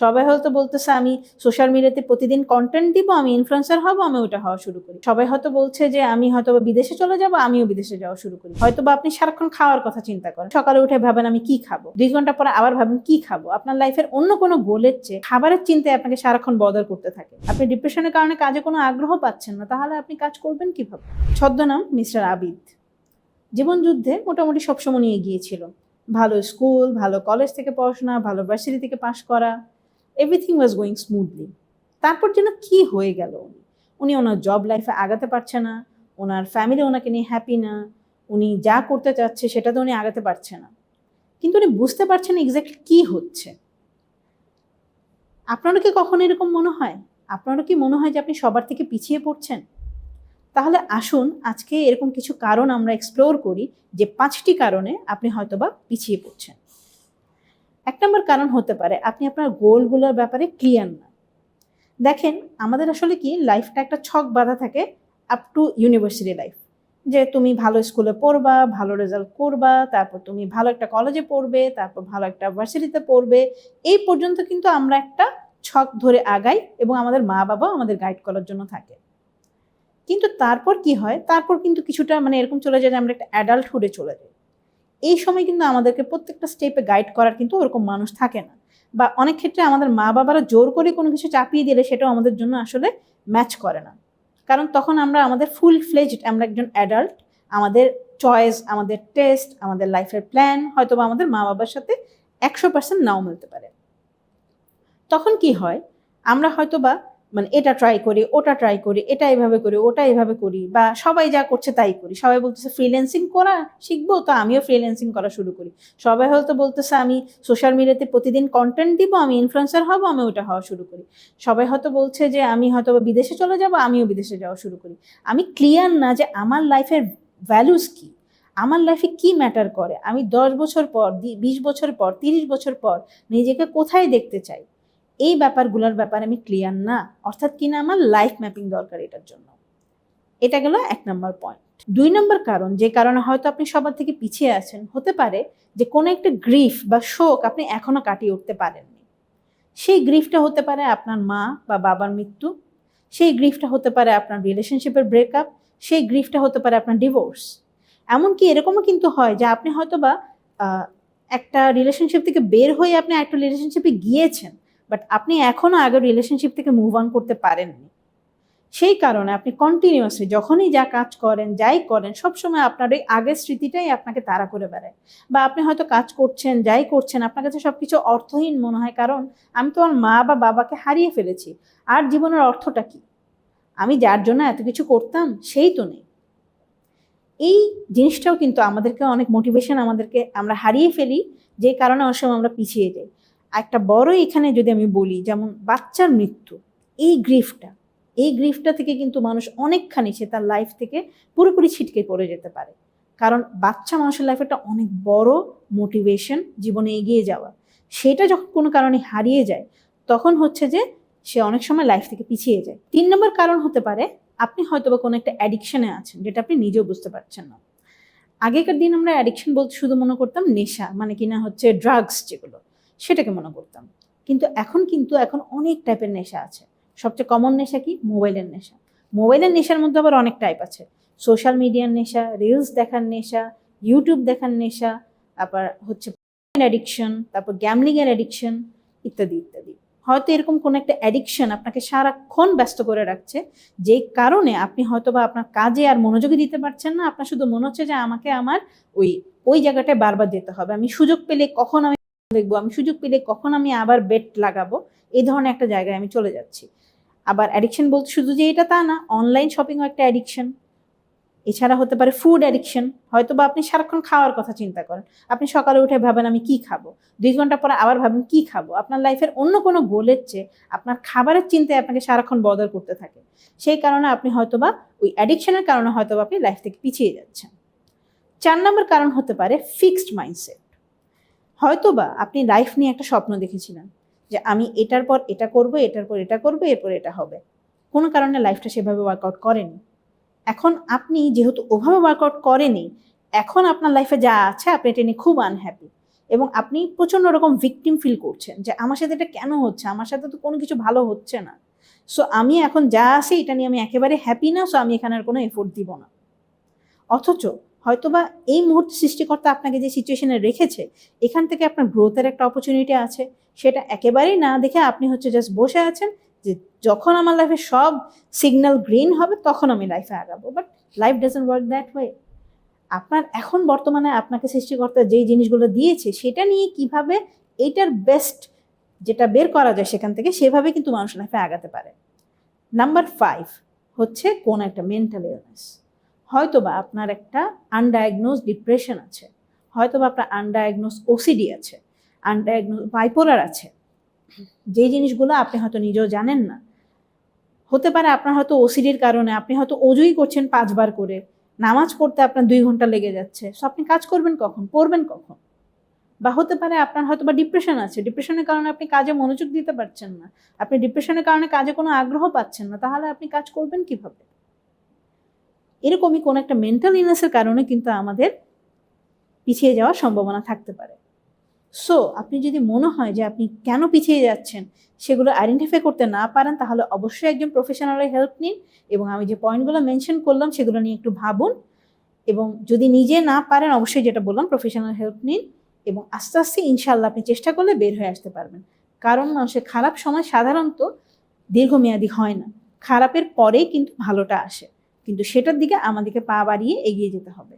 সবাই হয়তো বলতেছে, আমি সোশ্যাল মিডিয়াতে প্রতিদিন কন্টেন্ট দিব, আমি ইনফ্লুয়েন্সার হব, আমি ওটা হওয়া শুরু করি। সবাই হয়তো বলছে যে, আমি হয়তো বিদেশে চলে যাব, আমিও বিদেশে যাওয়া শুরু করি। হয়তো বা আপনি সারাক্ষণ খাওয়ার কথা চিন্তা করেন। সকালে উঠে ভাবেন, আমি কি খাব? দুই ঘণ্টা পরে আবার ভাবেন, কি খাব? আপনার লাইফের অন্য কোনো গোলের চেয়ে খাবারের চিন্তায় আপনাকে সারাক্ষণ বদল করতে থাকে। আপনি ডিপ্রেশনের কারণে কাজে কোনো আগ্রহ পাচ্ছেন না, তাহলে আপনি কাজ করবেন কীভাবে? ছদ্মনাম মিস্টার আবিদ। জীবন যুদ্ধে মোটামুটি সবসময় নিয়ে গিয়েছিল। ভালো স্কুল ভালো কলেজ থেকে পড়াশোনা, ভালো ভার্সিটি থেকে পাশ করা। এভরিথিং ওয়াজ গোয়িং স্মুথলি তারপর যেন কি হয়ে গেল উনি? উনি ওনার জব লাইফে আগাতে পারছে না, ওনার ফ্যামিলি ওনাকে নিয়ে হ্যাপি না, উনি যা করতে চাচ্ছে সেটা তো উনি আগাতে পারছে না। কিন্তু উনি বুঝতে পারছেন এক্স্যাক্ট কি হচ্ছে। আপনারও কি কখনো এরকম মনে হয়? আপনারও কি মনে হয় যে আপনি সবার থেকে পিছিয়ে পড়ছেন? তাহলে আসুন, আজকে এরকম কিছু কারণ আমরা এক্সপ্লোর করি যে পাঁচটি কারণে আপনি হয়তোবা পিছিয়ে পড়ছেন। এক নম্বর কারণ হতে পারে, আপনি আপনার গোলগুলোর ব্যাপারে ক্লিয়ার না। দেখেন, আমাদের আসলে কি লাইফটা একটা ছক বাঁধা থাকে আপ টু ইউনিভার্সিটি লাইফ যে তুমি ভালো স্কুলে পড়বা, ভালো রেজাল্ট করবা, তারপর তুমি ভালো একটা কলেজে পড়বে, তারপর ভালো একটা ভার্সিটিতে পড়বে, এই পর্যন্ত কিন্তু আমরা একটা ছক ধরে আগাই এবং আমাদের মা বাবা আমাদের গাইড করার জন্য থাকে। কিন্তু তারপর কি হয়, তারপর কিন্তু কিছুটা মানে এরকম চলে যায় যে আমরা একটা অ্যাডাল্টহুডে চলে যাই। এই সময় কিন্তু আমাদেরকে প্রত্যেকটা স্টেপে গাইড করার কিন্তু ওরকম মানুষ থাকে না। বা অনেক ক্ষেত্রে আমাদের মা বাবারা জোর করে কোনো কিছু চাপিয়ে দিলে সেটাও আমাদের জন্য আসলে ম্যাচ করে না। কারণ তখন আমরা আমাদের ফুল ফ্লেজড আমরা একজন অ্যাডাল্ট আমাদের চয়েস আমাদের টেস্ট আমাদের লাইফের প্ল্যান হয়তো বা আমাদের মা বাবার সাথে একশো পার্সেন্ট নাও মিলতে পারে। তখন কি হয়? আমরা হয়তো বা মানে এটা ট্রাই করি, ওটা ট্রাই করি, এটা এভাবে করি, ওটা এভাবে করি বা সবাই যা করছে তাই করি। সবাই বলতেছে ফ্রিল্যান্সিং করা শিখব? তো আমিও ফ্রিল্যান্সিং করা শুরু করি। সবাই হয়তো বলতেছে, আমি সোশ্যাল মিডিয়াতে প্রতিদিন কন্টেন্ট দিব, আমি ইনফ্লুয়েন্সার হব, আমি ওটা হওয়া শুরু করি। সবাই হয়তো বলছে যে, আমি হয়তো বিদেশে চলে যাব, আমিও বিদেশে যাওয়া শুরু করি। আমি ক্লিয়ার না যে, আমার লাইফের ভ্যালুস কি? আমার লাইফে কি ম্যাটার করে? আমি দশ বছর পর বিশ বছর পর, তিরিশ বছর পর নিজেকে কোথায় দেখতে চাই? এই ব্যাপারগুলোর ব্যাপারে আমি ক্লিয়ার না। অর্থাৎ কিনা আমার লাইফ ম্যাপিং দরকার এটার জন্য। এটা গেল এক নম্বর পয়েন্ট দুই নম্বর কারণ, যে কারণে হয়তো আপনি সবার থেকে পিছিয়ে আছেন। হতে পারে যে কোনো একটা গ্রিফ বা শোক আপনি এখনও কাটিয়ে উঠতে পারেননি। সেই গ্রিফটা হতে পারে আপনার মা বা বাবার মৃত্যু। সেই গ্রিফটা হতে পারে আপনার রিলেশনশিপের ব্রেকআপ সেই গ্রিফটা হতে পারে আপনার ডিভোর্স এমনকি এরকমও কিন্তু হয় যে আপনি হয়তো বা একটা রিলেশনশিপ থেকে বের হয়ে আপনি একটা রিলেশনশিপে গিয়েছেন। বাট আপনি এখনও আগের রিলেশনশিপ থেকে মুভ অন করতে পারেননি। সেই কারণে আপনি কন্টিনিউয়াসলি যখনই যা কাজ করেন, যাই করেন, সবসময় আপনার ওই আগের স্মৃতিটাই আপনাকে তাড়া করে বেড়ায়। বা আপনি হয়তো কাজ করছেন, যাই করছেন, আপনার কাছে সব কিছু অর্থহীন মনে হয়, কারণ আমি তো আমার মা বা বাবাকে হারিয়ে ফেলেছি। আর জীবনের অর্থটা কি? আমি যার জন্য এত কিছু করতাম, সেই তো নেই। এই জিনিসটাও কিন্তু আমাদেরকে অনেক মোটিভেশন আমাদেরকে আমরা হারিয়ে ফেলি, যে কারণে অনেক সময় আমরা পিছিয়ে যাই। একটা বড় এখানে যদি আমি বলি, যেমন বাচ্চার মৃত্যু, এই গ্রিফটা এই গ্রিফটা থেকে কিন্তু মানুষ অনেকখানি সে তার লাইফ থেকে পুরোপুরি ছিটকে পড়ে যেতে পারে। কারণ বাচ্চা মানুষের লাইফে একটা অনেক বড় মোটিভেশন জীবনে এগিয়ে যাওয়া। সেটা যখন কোনো কারণে হারিয়ে যায়, তখন হচ্ছে যে সে অনেক সময় লাইফ থেকে পিছিয়ে যায়। তিন নম্বর কারণ হতে পারে, আপনি হয়তো বা কোনো একটা অ্যাডিকশনে আছেন, যেটা আপনি নিজেও বুঝতে পারছেন না। আগেকার দিন আমরা অ্যাডিকশন বলতে শুধু মনে করতাম নেশা মানে কিনা হচ্ছে ড্রাগস যেগুলো। সেটাকে মনে করতাম। কিন্তু এখন কিন্তু এখন অনেক টাইপের নেশা আছে। সবচেয়ে কমন নেশা কি? মোবাইলের নেশা। মোবাইলের নেশার মধ্যে আবার অনেক টাইপ আছে। সোশ্যাল মিডিয়ার নেশা রিলস দেখার নেশা ইউটিউব দেখার নেশা তারপর হচ্ছে অ্যাডিকশন তারপর গ্যামলিংয়ের অ্যাডিকশন ইত্যাদি ইত্যাদি। হয়তো এরকম কোনো একটা অ্যাডিকশন আপনাকে সারাক্ষণ ব্যস্ত করে রাখছে যে কারণে আপনি হয়তো বা আপনার কাজে আর মনোযোগী দিতে পারছেন না। আপনার শুধু মনে হচ্ছে যে আমাকে আমার ওই ওই জায়গাটায় বারবার যেতে হবে। আমি সুযোগ পেলে কখন আমি দেখব। আমি সুযোগ পেলে কখন আমি আবার বেট লাগাবো? এই ধরনের একটা জায়গায় আমি চলে যাচ্ছি। আবার অ্যাডিকশন বলতে শুধু যে এটা তা না অনলাইন শপিংও একটা অ্যাডিকশন এছাড়া হতে পারে ফুড অ্যাডিকশন হয়তো বা আপনি সারাক্ষণ খাওয়ার কথা চিন্তা করেন। আপনি সকালে উঠে ভাবেন, আমি কি খাব? দুই ঘণ্টা পরে আবার ভাবেন, কি খাব? আপনার লাইফের অন্য কোনো গোলের চেয়ে আপনার খাবারের চিন্তায় আপনাকে সারাক্ষণ বদল করতে থাকে। সেই কারণে আপনি হয়তো বা ওই অ্যাডিকশনের কারণে হয়তো বা আপনি লাইফ থেকে পিছিয়ে যাচ্ছেন। চার নম্বর কারণ হতে পারে ফিক্সড মাইন্ডসেট হয়তোবা আপনি লাইফ নিয়ে একটা স্বপ্ন দেখেছিলেন যে আমি এটার পর এটা করব, এটার পর এটা করব, এরপর এটা হবে। কোনো কারণে লাইফটা সেভাবে ওয়ার্কআউট করেনি। এখন আপনি যেহেতু ওভাবে ওয়ার্কআউট করেনি, এখন আপনার লাইফে যা আছে আপনি এটা নিয়ে খুব আনহ্যাপি এবং আপনি প্রচণ্ড রকম ভিকটিম ফিল করছেন যে আমার সাথে এটা কেন হচ্ছে? আমার সাথে তো কোনো কিছু ভালো হচ্ছে না। সো আমি এখন যা আছে এটা নিয়ে আমি একেবারে হ্যাপি না সো আমি এখানে আর কোনো এফোর্ট দিব না। অথচ হয়তোবা এই মুহূর্তে সৃষ্টিকর্তা আপনাকে যে সিচুয়েশনে রেখেছে, এখান থেকে আপনার গ্রোথের একটা অপরচুনিটি আছে। সেটা একেবারেই না দেখে আপনি হচ্ছে জাস্ট বসে আছেন যে যখন আমার লাইফে সব সিগন্যাল গ্রিন হবে, তখন আমি লাইফে আগাবো। But life doesn't work that way আপনার এখন বর্তমানে আপনাকে সৃষ্টিকর্তা যেই জিনিসগুলো দিয়েছে, সেটা নিয়ে কীভাবে এইটার বেস্ট যেটা বের করা যায় সেখান থেকে, সেভাবে কিন্তু মানুষ লাইফে আগাতে পারে। নাম্বার ফাইভ হচ্ছে কোন একটা মেন্টাল ইলনেস হয়তো বা আপনার একটা আনডায়াগনোজ ডিপ্রেশন আছে হয়তো বা আপনার আনডায়াগনোজ ওসিডি আছে আনডায়াগনোজ বাইপোলার আছে। যে জিনিসগুলো আপনি হয়তো নিজেও জানেন না। হতে পারে আপনার হয়তো ওসিডির কারণে আপনি হয়তো অজুই করছেন পাঁচবার করে, নামাজ পড়তে আপনার দুই ঘণ্টা লেগে যাচ্ছে, সো আপনি কাজ করবেন কখন, পড়বেন কখন? বা হতে পারে আপনার হয়তো বা ডিপ্রেশন আছে ডিপ্রেশনের কারণে আপনি কাজে মনোযোগ দিতে পারছেন না, আপনি ডিপ্রেশনের কারণে কাজে কোনো আগ্রহ পাচ্ছেন না, তাহলে আপনি কাজ করবেন কীভাবে? এরকমই কোনো একটা মেন্টাল ইলনেসের কারণে কিন্তু আমাদের পিছিয়ে যাওয়ার সম্ভাবনা থাকতে পারে। সো আপনি যদি মনে হয় যে আপনি কেন পিছিয়ে যাচ্ছেন, সেগুলো আইডেন্টিফাই করতে না পারেন, তাহলে অবশ্যই একজন প্রফেশনালের হেল্প নিন এবং আমি যে পয়েন্টগুলো মেনশন করলাম, সেগুলো নিয়ে একটু ভাবুন এবং যদি নিজে না পারেন, অবশ্যই যেটা বললাম প্রফেশনাল হেল্প নিন এবং আস্তে আস্তে ইনশাল্লাহ আপনি চেষ্টা করলে বের হয়ে আসতে পারবেন। কারণ মানুষের খারাপ সময় সাধারণত দীর্ঘমেয়াদী হয় না। খারাপের পরেই কিন্তু ভালোটা আসে। কিন্তু সেটার দিকে আমাদেরকে পা বাড়িয়ে এগিয়ে যেতে হবে।